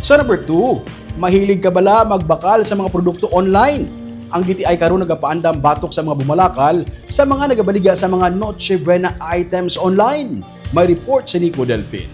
Sa number 2, mahilig ka bala magbakal sa mga produkto online? Ang DTI karon nagapaandam batok sa mga bumalakal sa mga nagabaligya sa mga Noche Buena items online. May report si Nico Delfin.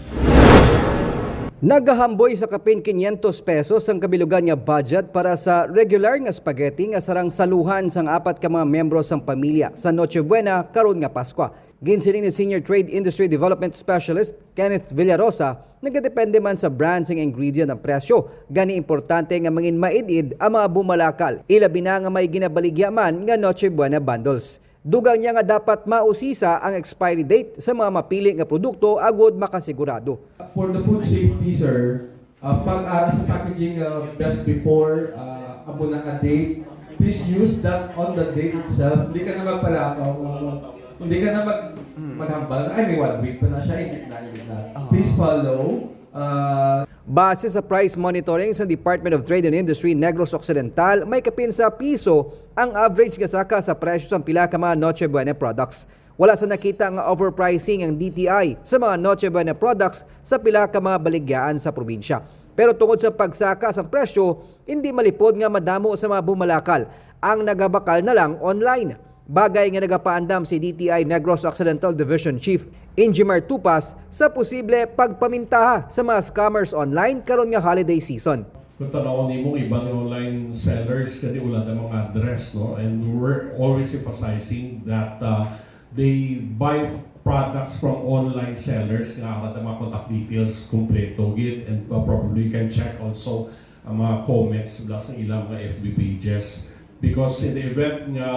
Nagahamboy sa kapin 500 pesos ang kabilugan nga budget para sa regular nga spaghetti nga sarang saluhan sang apat ka mga membro sang pamilya sa Noche Buena karon nga Pasko. Ginsiling ni Senior Trade Industry Development Specialist Kenneth Villarosa, nagadepende man sa brand sang ingredient ang presyo. Gani importante nga mangin maidid ang mga bumalakal. Ilabi na nga may ginabaligya man nga Noche Buena bundles. Dugang niya nga dapat mausisa ang expiry date sa mga mapili nga produkto agod makasigurado. For the food safety, sir, uh, pag uh, sa packaging uh, best before, uh, amo na ka date, please use that on the date itself. Hindi ka na magpalakaw. Hindi ka na mag maghambal. Ay, may one week pa na siya. Hindi na, hindi na. Please follow. Uh, Base sa price monitoring sa Department of Trade and Industry Negros Occidental, may kapin sa piso ang average nga saka sa presyo sa pila ka mga Noche Buena products. Wala sa nakita nga overpricing ang DTI sa mga Noche Buena products sa pila ka mga baligyan sa probinsya. Pero tungod sa pagsaka sa presyo, hindi malipod nga madamo sa mga bumalakal. Ang nagabakal na lang online. Bagay nga nagapaandam si DTI Negros Occidental Division Chief Ingimar Tupas sa posible pagpamintaha sa mga scammers online karon nga holiday season. Kung tanaw ni mo ibang online sellers kadi wala na mga address no and we're always emphasizing that uh, they buy products from online sellers nga ang mga contact details kompleto gid and uh, probably you can check also ang mga comments mula sa ilang mga FB pages because in the event nga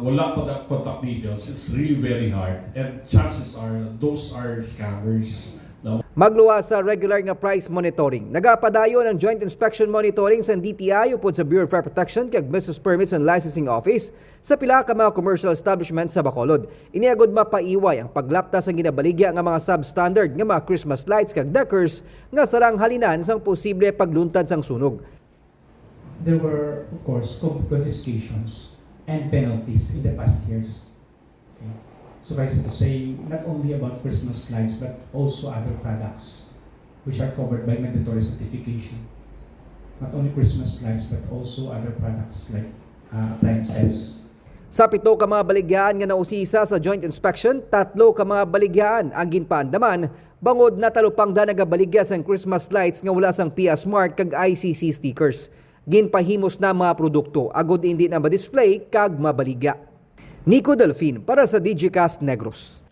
wala pa the contact details it's really very hard and chances are those are scammers na Magluwa sa regular nga price monitoring. Nagapadayon ang joint inspection monitoring sa DTI upod sa Bureau of Fire Protection kag Business Permits and Licensing Office sa pila ka mga commercial establishment sa Bacolod. Iniagod mapaiway ang paglaptas ang ginabaligya nga mga substandard nga mga Christmas lights kag deckers nga sarang halinan sang posible pagluntad sang sunog. There were, of course, con- confiscations and penalties in the past years. Okay. Suffice it to say, not only about Christmas lights, but also other products which are covered by mandatory certification. Not only Christmas lights, but also other products like uh, appliances, Sa pito ka mga baligyan nga nausisa sa joint inspection, tatlo ka mga baligyan ang ginpaandaman bangod na talupang da nagabaligya sang Christmas lights nga wala sang PS mark kag ICC stickers. Ginpahimos na mga produkto agod hindi na ma-display kag mabaligya. Nico Delfin para sa Digicast Negros.